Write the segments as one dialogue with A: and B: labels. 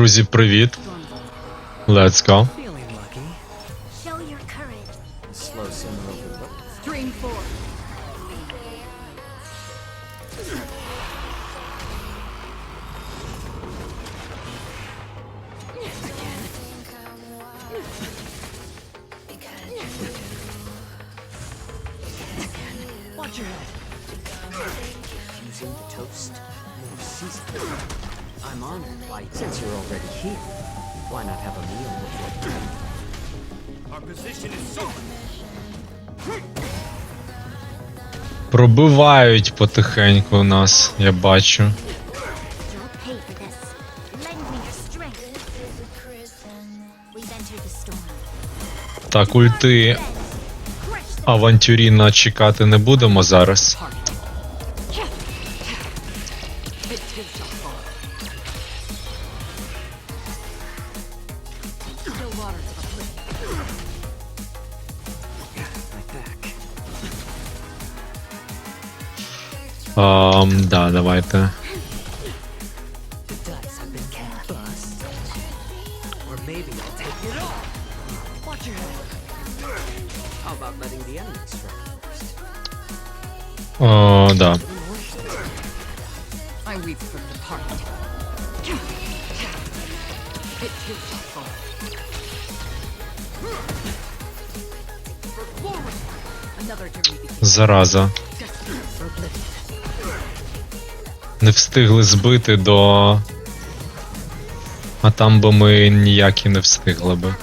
A: Друзі, привіт. Let's go.
B: Feeling lucky.
C: Show your courage.
B: Slow simmer overlooked.
C: Dream four.
B: Watch your head. Using the toast. More seasoning. I'm honored by since you're already here. Why not have a meal before
D: Our position is solid.
A: Пробивають потихеньку нас, я бачу. Так, ульти авантюріна чекати не будемо зараз. Ам, да, давайте. О,
B: э, да.
A: Зараза. Не встигли збити до. А там би ми ніякі не встигли би.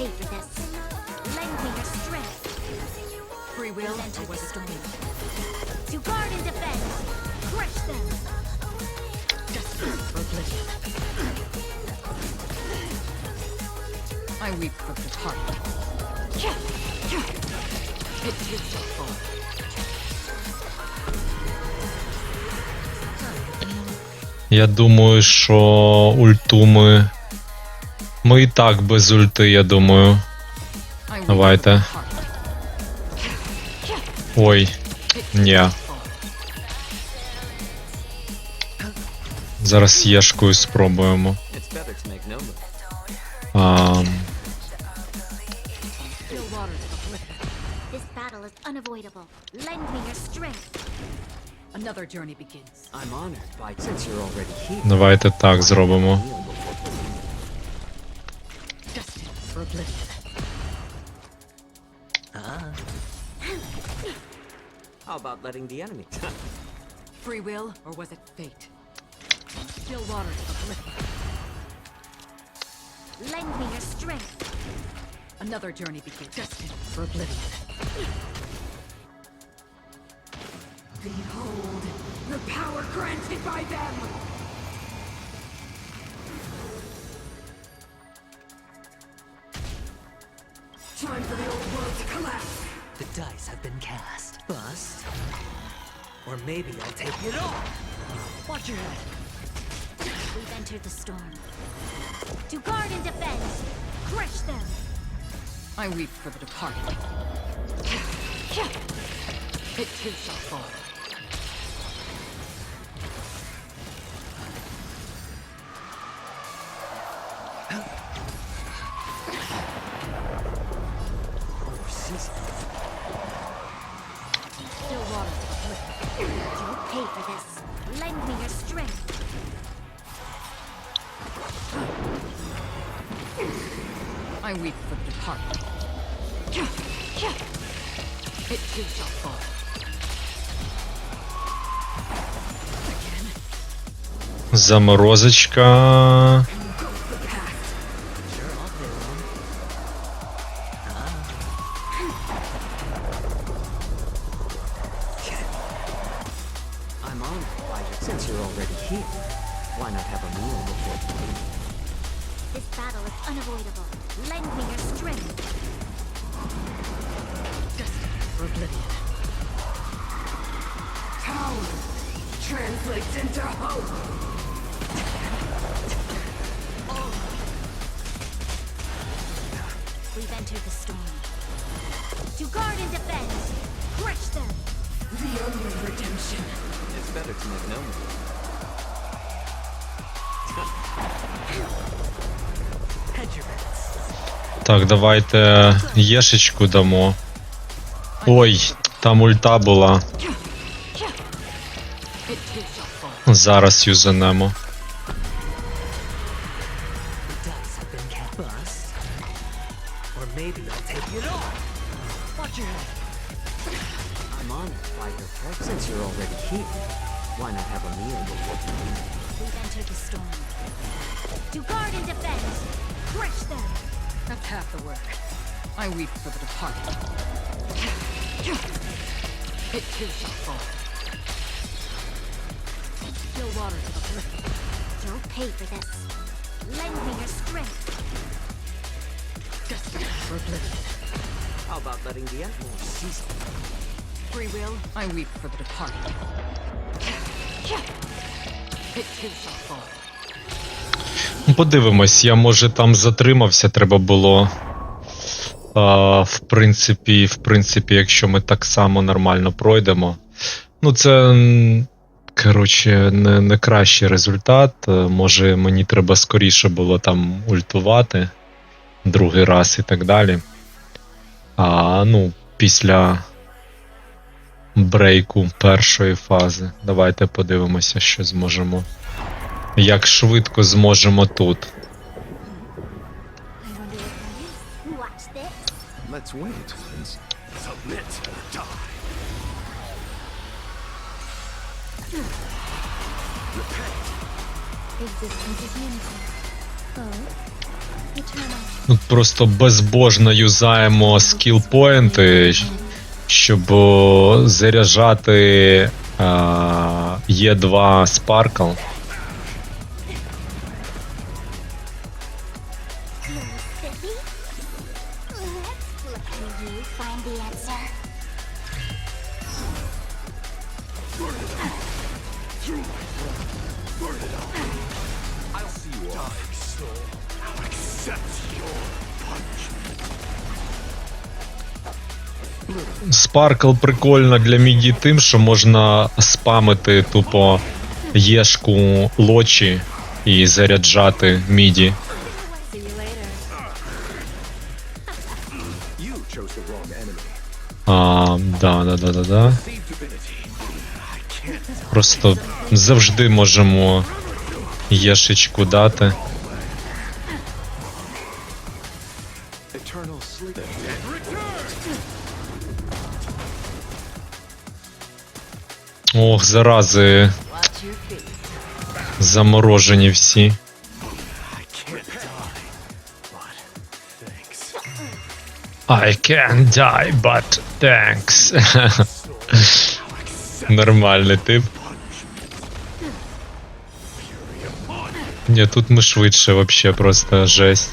C: Pay for this. Lend me your strength.
B: Free will or
C: the
B: was it
C: storm. To guard and defend. Crush them.
B: Justice oblivion. I weep for the departed. It too shall fall.
A: Я думаю, що ульту ми. І так без ульти, я думаю. Давайте. Ой, ні. Зараз єшкою спробуємо.
B: Here.
A: давайте так зробимо.
B: For oblivion. Ah. How about letting the enemy? Free will, or was it fate? Still waters oblivion.
C: Lend me your strength.
B: Another journey begins. Destined for oblivion. Behold, the power granted by them! Maybe I'll take it all! Watch your head.
C: We've entered the storm. To guard and defend. Crush them.
B: I weep for the departed. It too shall fall. I weep for the departed. It too shall fall. Again.
A: Заморозочка.
B: I'm on. Since you're already here, why not have a meal before playing?
C: This battle is unavoidable. Lend me your strength.
B: For oblivion.
E: Power translates into hope.
C: We've entered the storm. To guard and defend. Crush them.
E: The only redemption.
B: It's better to make known. Hedge your bets.
A: Так, давайте єшечку дамо. Ой, там ульта була. Зараз юзанемо.
C: To guard and defend. Crush them.
E: That's half the work. I weep for the departed. It too shall fall. Still waters of oblivion.
C: You'll pay for this. Lend me your strength.
E: Destined for oblivion.
B: How about letting the Atmos season?
E: Free will, I weep for the departed. It too shall fall.
A: Ну, Подивимось, я може там затримався, треба було. А, в принципі, в принципі, якщо ми так само нормально пройдемо. Ну, це. Коротше, не, не кращий результат. Е, Може, мені треба скоріше було там ультувати другий раз і так далі. А ну, після брейку першої фази. Давайте подивимося, що зможемо. Як швидко зможемо тут.
C: Oh.
A: Тут просто безбожно юзаємо скіл-поінти, щоб заряджати а, Є2 Sparkle. Sparkle прикольно для міді тим, що можна спамити тупо єшку лочі і заряджати міді. А, да, да, да, да, да. Просто завжди можемо єшечку дати. Ох, зарази заморожені всі.
D: I
A: can die, but thanks. Нормальний тип. Ні, тут ми швидше, вообще просто жесть.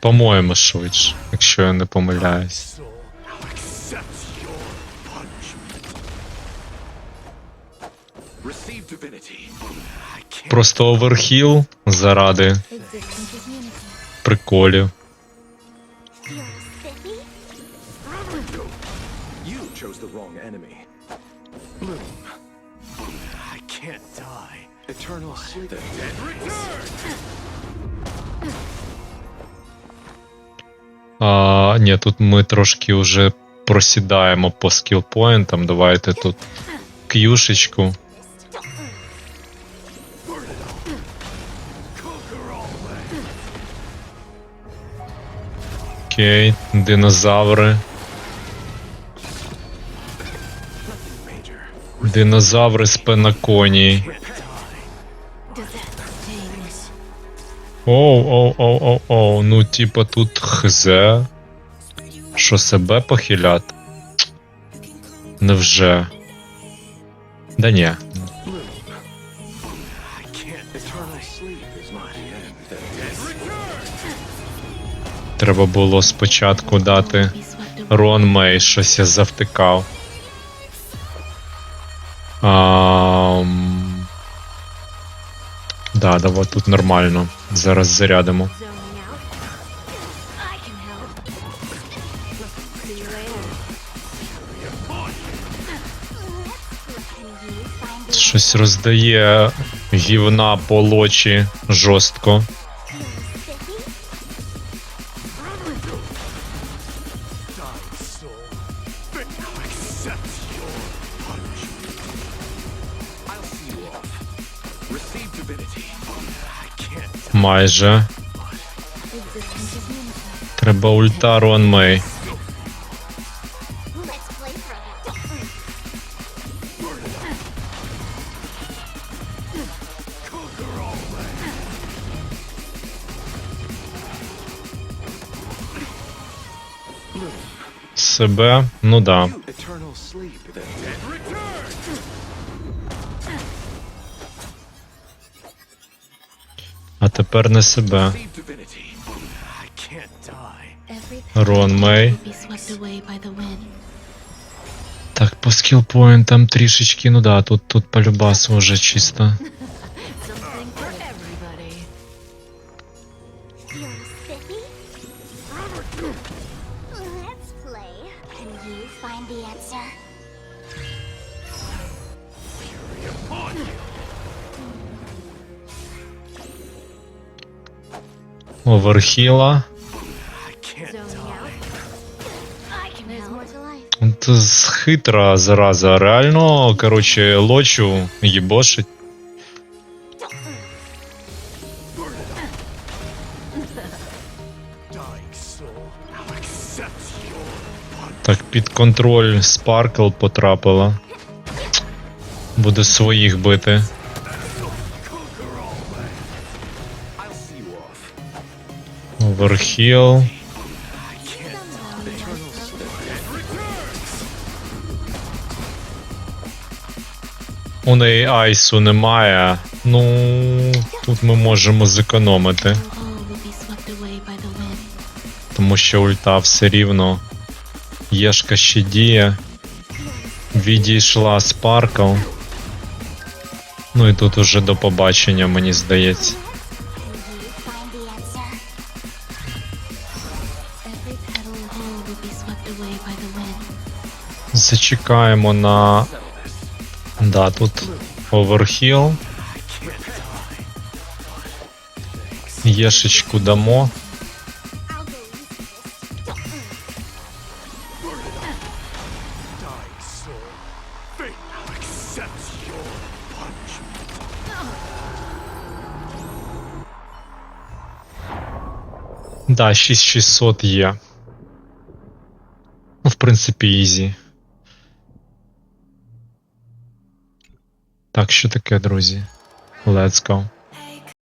A: По-моєму, швидше, якщо я не помиляюсь.
D: Sleep. The dead return.
A: А, ні, тут ми трошки вже просідаємо по скілпоінтам. Давайте тут к'юшечку. Окей, динозаври. Динозаври з пенаконій. Оу, оу, оу, оу, оу. Ну, типа тут хз. Що себе похилять? Невже? Да ні. Треба було спочатку дати
F: Be swept away.
A: Рон Мей, щось я завтикав. Ам... Да, давай тут нормально. Зараз зарядимо. Щось роздає гівна по лочі жорстко. Майже. Треба ульта Рон. Себе. Ну да. Тепер не себе. Рон Мей. Так, по скілпоінтам трішечки, ну да, тут, тут полюбас уже чисто.
C: Life.
A: Це хитра зараза. Реально, короче, лочу їбошить. Так, під контроль Спаркл потрапила. Буде своїх бити. Оверхіл. У неї айсу немає. Ну, тут ми можемо зекономити. Тому що ульта все рівно. Єшка ще діє. Відійшла Спаркл. Ну і тут уже до побачення, мені здається. Зачекаємо на. Да, тут оверхіл. Єшечку дамо.
C: I'll go easy.
D: Dying soul. Fate now accepts your punishment.
A: Да, 6600 є. Ну, в принципі, ізі. Так, що таке, друзі? Let's go.